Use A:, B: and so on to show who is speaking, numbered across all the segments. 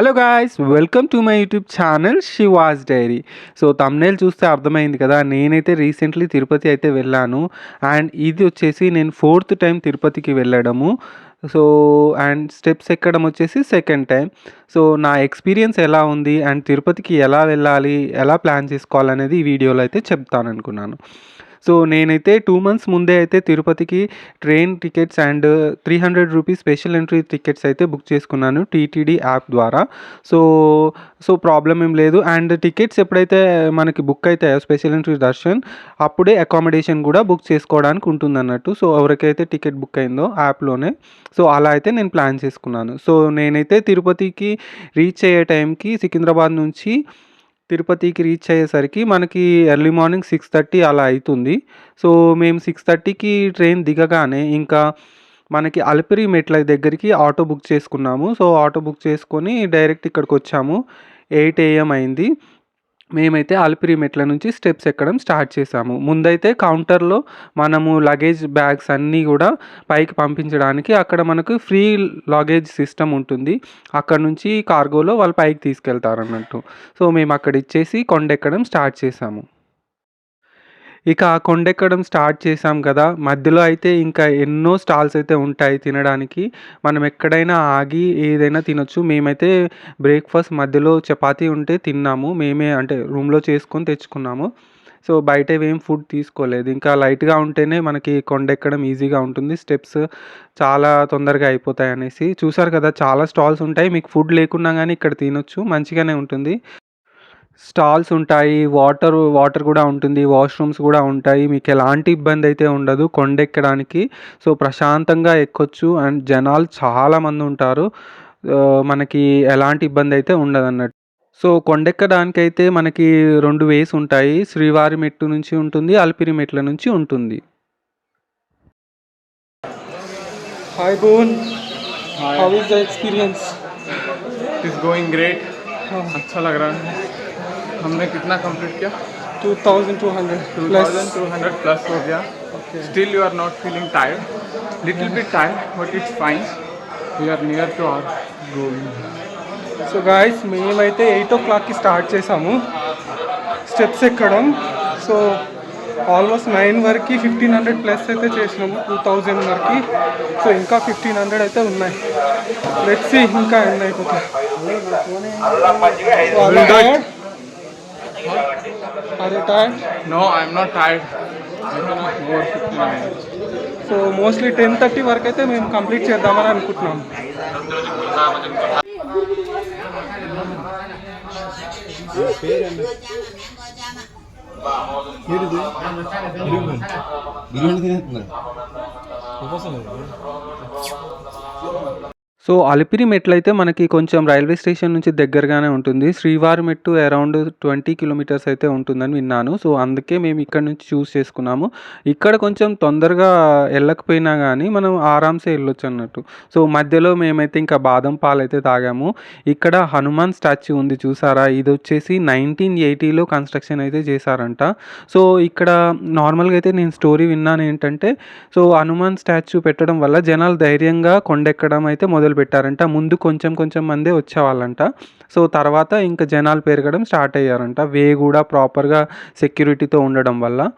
A: Hello guys welcome to my YouTube channel Shiva's diary. So thumbnail చూస్తే అర్థమైంది కదా నేనైతే రీసెంట్లీ తిరుపతి అయితే వెళ్ళాను. అండ్ ఇది వచ్చేసి నేను ఫోర్త్ టైం తిరుపతికి వెళ్ళడము. సో అండ్ స్టెప్స్ ఎక్కడం వచ్చేసి సెకండ్ టైం. సో నా ఎక్స్పీరియన్స్ ఎలా ఉంది అండ్ తిరుపతికి ఎలా వెళ్ళాలి ఎలా ప్లాన్ చేసుకోవాలనేది ఈ వీడియోలో అయితే చెప్తాను అనుకున్నాను సో నేనైతే టూ మంత్స్ ముందే అయితే తిరుపతికి train tickets and three hundred rupees special entry tickets అయితే బుక్ చేసుకున్నాను టీటీడీ యాప్ ద్వారా. సో సో ప్రాబ్లం ఏం లేదు. అండ్ టికెట్స్ ఎప్పుడైతే మనకి బుక్ అవుతాయో స్పెషల్ ఎంట్రీ దర్శన్ అప్పుడే అకామిడేషన్ కూడా బుక్ చేసుకోవడానికి ఉంటుంది అన్నట్టు సో ఎవరికైతే టికెట్ బుక్ అయిందో యాప్లోనే. సో అలా అయితే నేను ప్లాన్ చేసుకున్నాను. సో నేనైతే తిరుపతికి రీచ్ అయ్యే టైంకి సికింద్రాబాద్ నుంచి తిరుపతికి రీచ్ అయ్యేసరికి మనకి ఎర్లీ మార్నింగ్ సిక్స్ థర్టీ అలా అవుతుంది సో మేము సిక్స్ థర్టీకి ట్రైన్ దిగగానే ఇంకా మనకి అలిపిరి మెట్ల దగ్గరికి ఆటో బుక్ చేసుకున్నాము. సో ఆటో బుక్ చేసుకొని డైరెక్ట్ ఇక్కడికి వచ్చాము ఎయిట్ ఏఎం అయింది. మేమైతే అలిపిరి మెట్ల నుంచి స్టెప్స్ ఎక్కడం స్టార్ట్ చేసాము ముందైతే కౌంటర్లో మనము లగేజ్ బ్యాగ్స్ అన్నీ కూడా పైకి పంపించడానికి అక్కడ మనకు ఫ్రీ లగేజ్ సిస్టమ్ ఉంటుంది. అక్కడ నుంచి కార్గోలో వాళ్ళు పైకి తీసుకెళ్తారు అన్నట్టు సో మేము అక్కడ ఇచ్చేసి కొండెక్కడం స్టార్ట్ చేసాము ఇక ఆ కొండెక్కడం స్టార్ట్ చేసాం కదా. మధ్యలో అయితే ఇంకా ఎన్నో స్టాల్స్ అయితే ఉంటాయి తినడానికి. మనం ఎక్కడైనా ఆగి ఏదైనా తినొచ్చు. మేమైతే బ్రేక్ఫాస్ట్ మధ్యలో చపాతీ ఉంటే తిన్నాము. మేమే అంటే రూమ్లో చేసుకొని తెచ్చుకున్నాము. సో బయట ఏం ఫుడ్ తీసుకోలేదు. ఇంకా లైట్గా ఉంటేనే మనకి కొండెక్కడం ఈజీగా ఉంటుంది. స్టెప్స్ చాలా తొందరగా అయిపోతాయి అనేసి. చూసారు కదా చాలా స్టాల్స్ ఉంటాయి. మీకు ఫుడ్ లేకున్నా కానీ ఇక్కడ తినొచ్చు. మంచిగానే ఉంటుంది. స్టాల్స్ ఉంటాయి వాటర్ వాటర్ కూడా ఉంటుంది వాష్రూమ్స్ కూడా ఉంటాయి. మీకు ఎలాంటి ఇబ్బంది అయితే ఉండదు. కొండెక్కడానికి. సో ప్రశాంతంగా ఎక్కొచ్చు. అండ్ జనాలు చాలామంది ఉంటారు. మనకి ఎలాంటి ఇబ్బంది అయితే ఉండదు సో కొండెక్కడానికి అయితే మనకి రెండు వేస్ ఉంటాయి. శ్రీవారి మెట్టు నుంచి ఉంటుంది అల్పిరి మెట్ల నుంచి ఉంటుంది. Hi bone how is
B: the experience is going great అచ్చా లగ్ हमने कितना कंप्लीट किया
A: two thousand two hundred
B: two thousand two hundred plus हो गया still you are not feeling tired little bit tired but it's fine we are near to our going
A: so guys మేమైతే eight ఓ క్లాక్కి start చేసాము steps ఎక్కడం so almost nine వరకు fifteen hundred plus అయితే చేసినాము టూ థౌజండ్ వరకు so ఇంకా ఫిఫ్టీన్ హండ్రెడ్ అయితే ఉన్నాయి లెట్స్ ఇంకా ఎన్ని అయిపోతాయి So, Are you tired? No, I'm
B: not tired. I cannot go 15 minutes.
A: So mostly ten thirty వరకు అయితే మేము కంప్లీట్ చేద్దామని అనుకుంటున్నాం బిర్యానీ తినేస్తున్నారు సో అలిపిరి మెట్లు అయితే మనకి కొంచెం రైల్వే స్టేషన్ నుంచి దగ్గరగానే ఉంటుంది. శ్రీవారి మెట్టు అరౌండ్ ట్వంటీ కిలోమీటర్స్ అయితే ఉంటుందని విన్నాను. సో అందుకే మేము ఇక్కడ నుంచి చూస్ చేసుకున్నాము. ఇక్కడ కొంచెం తొందరగా వెళ్ళకపోయినా కానీ మనం ఆరామ్సే వెళ్ళొచ్చు అన్నట్టు. సో మధ్యలో మేమైతే ఇంకా బాదం పాలు అయితే తాగాము. ఇక్కడ హనుమాన్ స్టాచ్యూ ఉంది చూసారా? ఇది వచ్చేసి నైన్టీన్ ఎయిటీలో కన్స్ట్రక్షన్ అయితే చేశారంట. సో ఇక్కడ నార్మల్గా అయితే నేను స్టోరీ విన్నాను ఏంటంటే సో హనుమాన్ స్టాచ్యూ పెట్టడం వల్ల జనాలు ధైర్యంగా కొండెక్కడం అయితే మొదలు పెట్టారంట. ముందు కొంచెం కొంచెం మందే వచ్చేవాళ్ళంట. సో తర్వాత ఇంకా జనాలు పెరగడం స్టార్ట్ అయ్యారంట. వే కూడా ప్రాపర్గా సెక్యూరిటీతో ఉండడం వల్ల.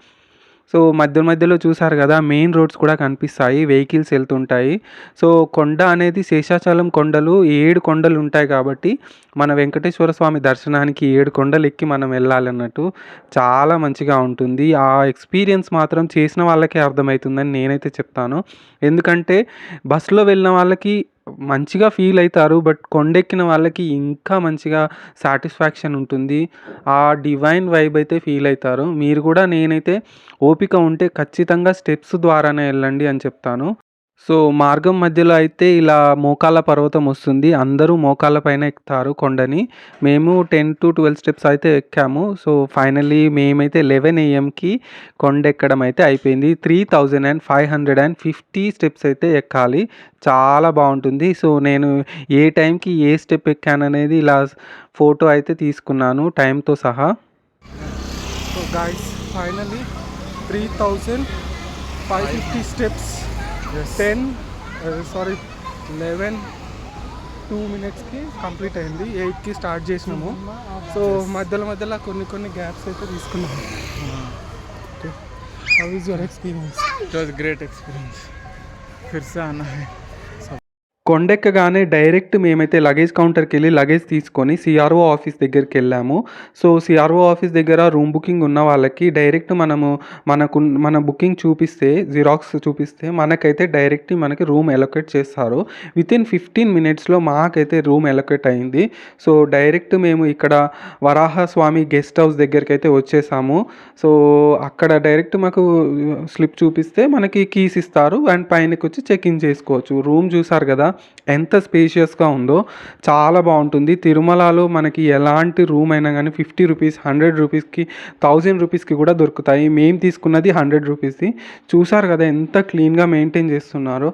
A: సో మధ్య మధ్యలో చూసారు కదా మెయిన్ రోడ్స్ కూడా కనిపిస్తాయి. వెహికల్స్ వెళ్తుంటాయి. సో కొండ అనేది శేషాచలం కొండలు ఏడు కొండలు ఉంటాయి కాబట్టి మన వెంకటేశ్వర స్వామి దర్శనానికి ఏడు కొండలు ఎక్కి మనం వెళ్ళాలన్నట్టు చాలా మంచిగా ఉంటుంది. ఆ ఎక్స్పీరియన్స్ మాత్రం చేసిన వాళ్ళకే అర్థమవుతుందని నేనైతే చెప్తాను. ఎందుకంటే బస్సులో వెళ్ళిన వాళ్ళకి మంచిగా ఫీల్ అవుతారు బట్ కొండెక్కిన వాళ్ళకి ఇంకా మంచిగా సాటిస్ఫాక్షన్ ఉంటుంది. ఆ డివైన్ వైబ్ అయితే ఫీల్ అవుతారు. మీరు కూడా నేనైతే ఓపిక ఉంటే ఖచ్చితంగా స్టెప్స్ ద్వారానే వెళ్ళండి అని చెప్తాను. సో మార్గం మధ్యలో అయితే ఇలా మోకాళ్ళ పర్వతం వస్తుంది. అందరూ మోకాళ్ళ పైన ఎక్కుతారు కొండని. మేము టెన్ టు ట్వెల్వ్ స్టెప్స్ అయితే ఎక్కాము. సో ఫైనల్లీ మేమైతే లెవెన్ ఏఎంకి కొండ ఎక్కడం అయితే అయిపోయింది. Three thousand and five hundred and fifty steps అయితే ఎక్కాలి. చాలా బాగుంటుంది. సో నేను ఏ టైంకి ఏ స్టెప్ ఎక్కాను అనేది ఇలా ఫోటో అయితే తీసుకున్నాను టైంతో సహా. So guys finally three thousand five fifty steps ten sorry eleven two మినిట్స్కి కంప్లీట్ అయింది. ఎయిట్కి స్టార్ట్ చేసినాము. సో మధ్యలో మధ్యలో కొన్ని కొన్ని గ్యాప్స్ అయితే తీసుకున్నాము. Okay how is
B: your experience it was great experience ఫిర్సా అన్న
A: కొండెక్కగానే డైరెక్ట్ మేమైతే లగేజ్ కౌంటర్కి వెళ్ళి లగేజ్ తీసుకొని సిఆర్ఓ ఆఫీస్ దగ్గరికి వెళ్ళాము సో సిఆర్ఓ ఆఫీస్ దగ్గర రూమ్ బుకింగ్ ఉన్న వాళ్ళకి డైరెక్ట్ మనము మనకు మన బుకింగ్ చూపిస్తే జిరాక్స్ చూపిస్తే మనకైతే డైరెక్ట్ మనకి రూమ్ ఎలొకేట్ చేస్తారు. విత్ ఇన్ ఫిఫ్టీన్ మినిట్స్లో మాకైతే రూమ్ ఎలొకేట్ అయింది. సో డైరెక్ట్ మేము ఇక్కడ వరాహ స్వామి గెస్ట్ హౌస్ దగ్గరికి అయితే వచ్చేసాము. సో అక్కడ డైరెక్ట్ మాకు స్లిప్ చూపిస్తే మనకి కీస్ ఇస్తారు. అండ్ పైనకి వచ్చి చెక్ ఇన్ చేసుకోవచ్చు. రూమ్ చూసారు కదా ఎంత స్పేషియస్గా ఉందో చాలా బాగుంటుంది. తిరుమలలో మనకి ఎలాంటి రూమ్ అయినా కానీ ఫిఫ్టీ రూపీస్ హండ్రెడ్ రూపీస్కి థౌజండ్ రూపీస్కి కూడా దొరుకుతాయి. మేము తీసుకున్నది హండ్రెడ్ రూపీస్ది చూసారు కదా ఎంత క్లీన్గా మెయింటైన్ చేస్తున్నారో.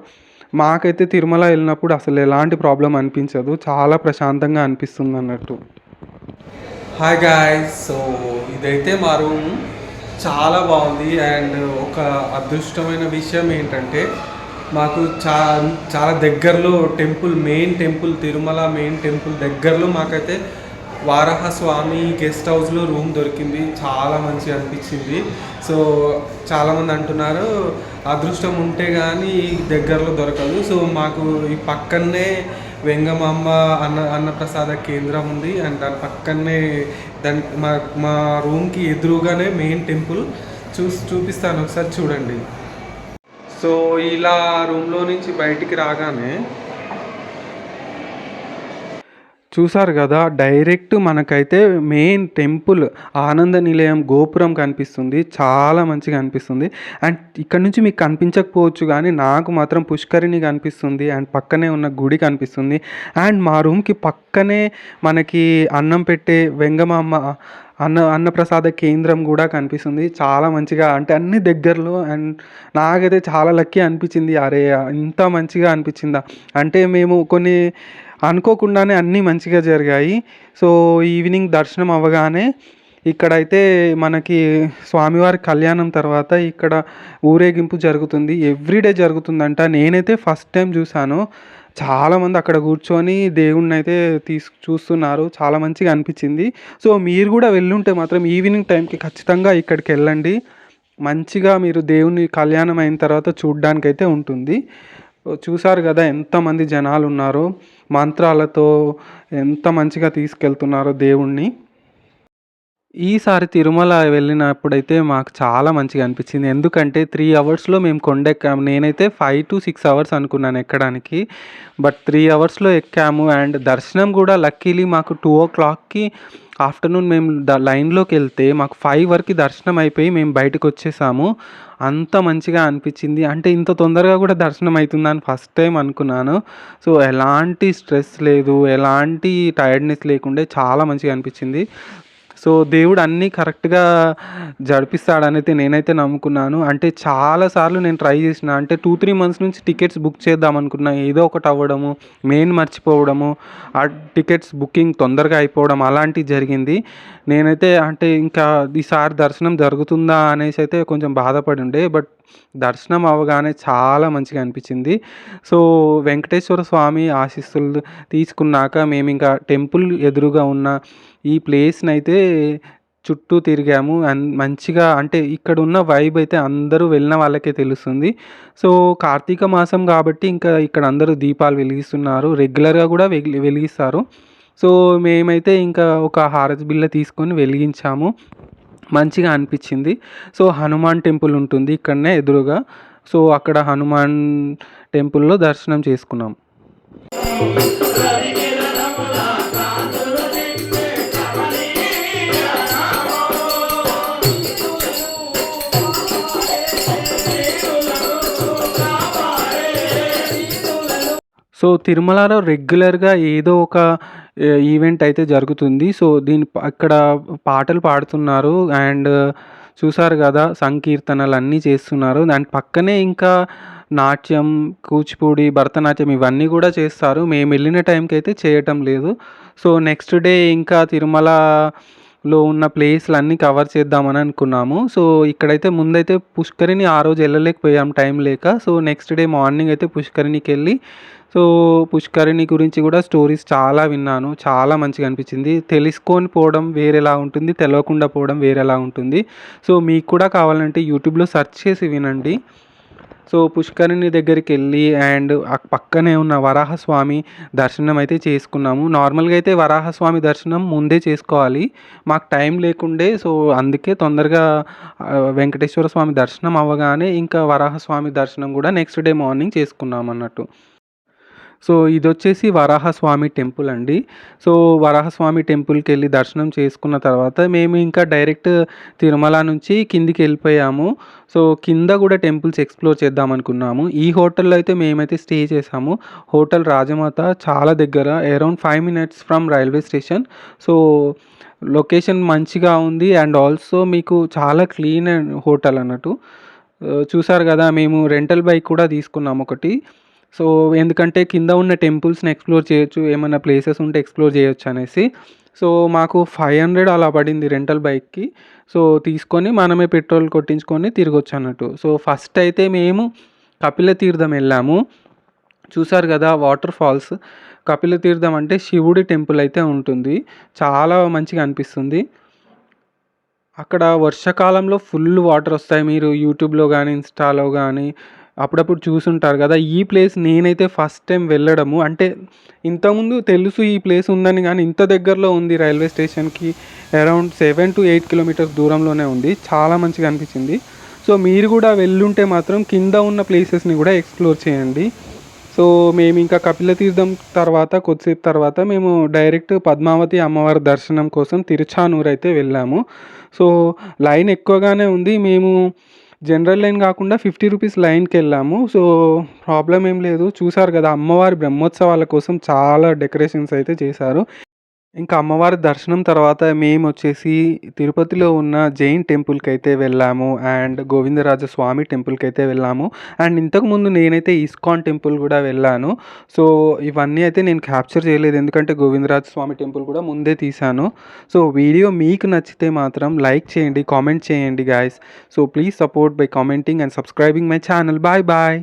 A: మాకైతే తిరుమల వెళ్ళినప్పుడు అసలు ఎలాంటి ప్రాబ్లం అనిపించదు. చాలా ప్రశాంతంగా అనిపిస్తుంది అన్నట్టు. హాయ్ గాయస్ సో ఇదైతే మా రూమ్ చాలా బాగుంది. అండ్ ఒక అదృష్టమైన విషయం ఏంటంటే మాకు చా చాలా దగ్గరలో temple main temple Tirumala main temple దగ్గరలో మాకైతే వారాహ స్వామి గెస్ట్ హౌస్లో రూమ్ దొరికింది. చాలా మంచిగా అనిపించింది. సో చాలామంది అంటున్నారు అదృష్టం ఉంటే కానీ దగ్గరలో దొరకదు. సో మాకు ఈ పక్కనే వెంగమాంబ అన్న అన్నప్రసాద కేంద్రం ఉంది. అండ్ దాని పక్కనే దాని మా మా రూమ్కి ఎదురుగానే మెయిన్ టెంపుల్. చూసి చూపిస్తాను ఒకసారి చూడండి. సో ఇలా రూమ్లో నుంచి బయటికి రాగానే చూసారు కదా డైరెక్ట్ మనకైతే మెయిన్ టెంపుల్ ఆనంద నిలయం గోపురం కనిపిస్తుంది చాలా మంచిగా అనిపిస్తుంది. అండ్ ఇక్కడ నుంచి మీకు కనిపించకపోవచ్చు కానీ నాకు మాత్రం పుష్కరిణి కనిపిస్తుంది అండ్ పక్కనే ఉన్న గుడి కనిపిస్తుంది. అండ్ మా రూమ్కి పక్కనే మనకి అన్నం పెట్టే వెంగమామ అన్న అన్నప్రసాద కేంద్రం కూడా కనిపిస్తుంది. చాలా మంచిగా అంటే అన్ని దగ్గరలో అండ్ నాకైతే చాలా లక్కీ అనిపించింది. అరే ఇంత మంచిగా అనిపించిందా? అంటే మేము కొన్ని అనుకోకుండానే అన్నీ మంచిగా జరిగాయి. సో ఈవినింగ్ దర్శనం అవ్వగానే ఇక్కడైతే మనకి స్వామివారి కళ్యాణం తర్వాత ఇక్కడ ఊరేగింపు జరుగుతుంది. ఎవ్రీడే జరుగుతుందంట. నేనైతే ఫస్ట్ టైం చూశాను. చాలామంది అక్కడ కూర్చొని దేవుణ్ణి అయితే తీసు చూస్తున్నారు. చాలా మంచిగా అనిపించింది. సో మీరు కూడా వెళ్ళుంటే మాత్రం ఈవినింగ్ టైంకి ఖచ్చితంగా ఇక్కడికి వెళ్ళండి. మంచిగా మీరు దేవుని కళ్యాణం అయిన తర్వాత చూడ్డానికైతే ఉంటుంది. చూసారు కదా ఎంతమంది జనాలు ఉన్నారో మంత్రాలతో ఎంత మంచిగా తీసుకెళ్తున్నారో దేవుణ్ణి. ఈసారి తిరుమల వెళ్ళినప్పుడైతే మాకు చాలా మంచిగా అనిపించింది. ఎందుకంటే త్రీ అవర్స్లో మేము కొండెక్కాము. నేనైతే ఫైవ్ టు సిక్స్ అవర్స్ అనుకున్నాను ఎక్కడానికి. బట్ త్రీ అవర్స్లో ఎక్కాము అండ్ దర్శనం కూడా లక్కీలీ మాకు టూ ఓ క్లాక్కి ఆఫ్టర్నూన్ మేము ద లైన్లోకి వెళ్తే మాకు ఫైవ్ వరకు దర్శనం అయిపోయి మేము బయటకు వచ్చేసాము. అంత మంచిగా అనిపించింది. అంటే ఇంత తొందరగా కూడా దర్శనం అవుతుందని ఫస్ట్ టైం అనుకున్నాను. సో ఎలాంటి స్ట్రెస్ లేదు ఎలాంటి టైర్డ్నెస్ లేకుండే చాలా మంచిగా అనిపించింది. సో దేవుడు అన్నీ కరెక్ట్గా జరిపిస్తాడనైతే నేనైతే నమ్ముకున్నాను. అంటే చాలాసార్లు నేను ట్రై చేసిన. అంటే టూ త్రీ మంత్స్ నుంచి టికెట్స్ బుక్ చేద్దాం అనుకున్నా. ఏదో ఒకటి అవ్వడము మెయిన్ మర్చిపోవడము ఆ టికెట్స్ బుకింగ్ తొందరగా అయిపోవడం అలాంటివి జరిగింది. నేనైతే అంటే ఇంకా ఈసారి దర్శనం జరుగుతుందా అనేసి అయితే కొంచెం బాధపడి ఉండే. బట్ దర్శనం అవ్వగానే చాలా మంచిగా అనిపించింది. సో వెంకటేశ్వర స్వామి ఆశీస్సులు తీసుకున్నాక మేము ఇంకా టెంపుల్ ఎదురుగా ఉన్న ఈ ప్లేస్ని అయితే చుట్టూ తిరిగాము. అండ్ మంచిగా అంటే ఇక్కడ ఉన్న వైబ్ అయితే అందరూ వెళ్ళిన వాళ్ళకే తెలుస్తుంది. సో కార్తీక మాసం కాబట్టి ఇంకా ఇక్కడ అందరూ దీపాలు వెలిగిస్తున్నారు. రెగ్యులర్గా కూడా వెలి వెలిగిస్తారు. సో మేమైతే ఇంకా ఒక హారతి బిల్ల తీసుకొని వెలిగించాము. మంచిగా అనిపించింది. సో హనుమాన్ టెంపుల్ ఉంటుంది ఇక్కడనే ఎదురుగా. సో అక్కడ హనుమాన్ టెంపుల్లో దర్శనం చేసుకున్నాం. సో తిరుమలలో రెగ్యులర్గా ఏదో ఒక ఈవెంట్ అయితే జరుగుతుంది. సో దీని అక్కడ పాటలు పాడుతున్నారు. అండ్ చూసారు కదా సంకీర్తనలు అన్నీ చేస్తున్నారు. దాని పక్కనే ఇంకా నాట్యం కూచిపూడి భరతనాట్యం ఇవన్నీ కూడా చేస్తారు. మేము వెళ్ళిన టైంకి అయితే చేయటం లేదు. సో నెక్స్ట్ డే ఇంకా తిరుమలలో ఉన్న ప్లేస్లు అన్నీ కవర్ చేద్దామని అనుకున్నాము. సో ఇక్కడైతే ముందైతే పుష్కరిని ఆ రోజు వెళ్ళలేకపోయాం టైం లేక. సో నెక్స్ట్ డే మార్నింగ్ అయితే పుష్కరిణికి వెళ్ళి సో పుష్కరిణి గురించి కూడా స్టోరీస్ చాలా విన్నాను. చాలా మంచిగా అనిపించింది. తెలుసుకొని పోవడం వేరేలా ఉంటుంది. తెలియకుండా పోవడం వేరేలా ఉంటుంది. సో మీకు కూడా కావాలంటే యూట్యూబ్లో సెర్చ్ చేసి వినండి. సో పుష్కరిణి దగ్గరికి వెళ్ళి అండ్ ఆ పక్కనే ఉన్న వరాహస్వామి దర్శనం అయితే చేసుకున్నాము. నార్మల్గా అయితే వరాహస్వామి దర్శనం ముందే చేసుకోవాలి. మాకు టైం లేకుండే సో అందుకే తొందరగా వెంకటేశ్వర స్వామి దర్శనం అవ్వగానే ఇంకా వరాహస్వామి దర్శనం కూడా నెక్స్ట్ డే మార్నింగ్ చేసుకున్నాం అన్నట్టు సో ఇది వచ్చేసి వరాహస్వామి టెంపుల్ అండి. సో వరాహస్వామి టెంపుల్కి వెళ్ళి దర్శనం చేసుకున్న తర్వాత మేము ఇంకా డైరెక్ట్ తిరుమల నుంచి కిందికి వెళ్ళిపోయాము. సో కింద కూడా టెంపుల్స్ ఎక్స్ప్లోర్ చేద్దాం అనుకున్నాము. ఈ హోటల్లో అయితే మేమైతే స్టే చేసాము. హోటల్ రాజమాత చాలా దగ్గర around five minutes from railway station. So location మంచిగా ఉంది అండ్ ఆల్సో మీకు చాలా క్లీన్ అండ్ హోటల్ అన్నట్టు. చూసారు కదా మేము రెంటల్ బైక్ కూడా తీసుకున్నాం ఒకటి. సో ఎందుకంటే కింద ఉన్న టెంపుల్స్ని ఎక్స్ప్లోర్ చేయొచ్చు ఏమైనా ప్లేసెస్ ఉంటే ఎక్స్ప్లోర్ చేయొచ్చు అనేసి. సో మాకు ఫైవ్ హండ్రెడ్ అలా పడింది రెంటల్ బైక్కి. సో తీసుకొని మనమే పెట్రోల్ కొట్టించుకొని తిరగొచ్చు అన్నట్టు. సో ఫస్ట్ అయితే మేము కపిల తీర్థం వెళ్ళాము. చూసారు కదా వాటర్ ఫాల్స్. కపిల తీర్థం అంటే శివుడి టెంపుల్ అయితే ఉంటుంది. చాలా మంచిగా అనిపిస్తుంది. అక్కడ వర్షాకాలంలో ఫుల్ వాటర్ వస్తాయి. మీరు యూట్యూబ్లో కానీ ఇన్స్టాలో కానీ అప్పుడప్పుడు చూసుంటారు కదా ఈ ప్లేస్ నేనైతే ఫస్ట్ టైం వెళ్ళడము. అంటే ఇంతకుముందు తెలుసు ఈ ప్లేస్ ఉందని కానీ ఇంత దగ్గరలో ఉంది రైల్వే స్టేషన్కి around seven to eight kilometres దూరంలోనే ఉంది. చాలా మంచిగా అనిపించింది. సో మీరు కూడా వెళ్ళుంటే మాత్రం కింద ఉన్న ప్లేసెస్ని కూడా ఎక్స్ప్లోర్ చేయండి. సో మేము ఇంకా కపిల తీర్థం తర్వాత కొద్దిసేపు తర్వాత మేము డైరెక్ట్ పద్మావతి అమ్మవారి దర్శనం కోసం తిరుచానూరు అయితే వెళ్ళాము. సో లైన్ ఎక్కువగానే ఉంది. మేము జనరల్ లైన్ కాకుండా ఫిఫ్టీ రూపీస్ లైన్కి వెళ్ళాము. సో ప్రాబ్లం ఏం లేదు. చూసారు కదా అమ్మవారి బ్రహ్మోత్సవాల కోసం చాలా డెకరేషన్స్ అయితే చేశారు. ఇంకా అమ్మవారి దర్శనం తర్వాత మేము వచ్చేసి తిరుపతిలో ఉన్న జైన్ టెంపుల్కి అయితే వెళ్ళాము అండ్ గోవిందరాజ స్వామి టెంపుల్కి అయితే వెళ్ళాము. అండ్ ఇంతకుముందు నేనైతే ఇస్కాన్ టెంపుల్ కూడా వెళ్ళాను. సో ఇవన్నీ అయితే నేను క్యాప్చర్ చేయలేదు. ఎందుకంటే గోవిందరాజ స్వామి టెంపుల్ కూడా ముందే తీశాను. సో వీడియో మీకు నచ్చితే మాత్రం లైక్ చేయండి కామెంట్ చేయండి guys. So please support by commenting and subscribing my channel. Bye bye.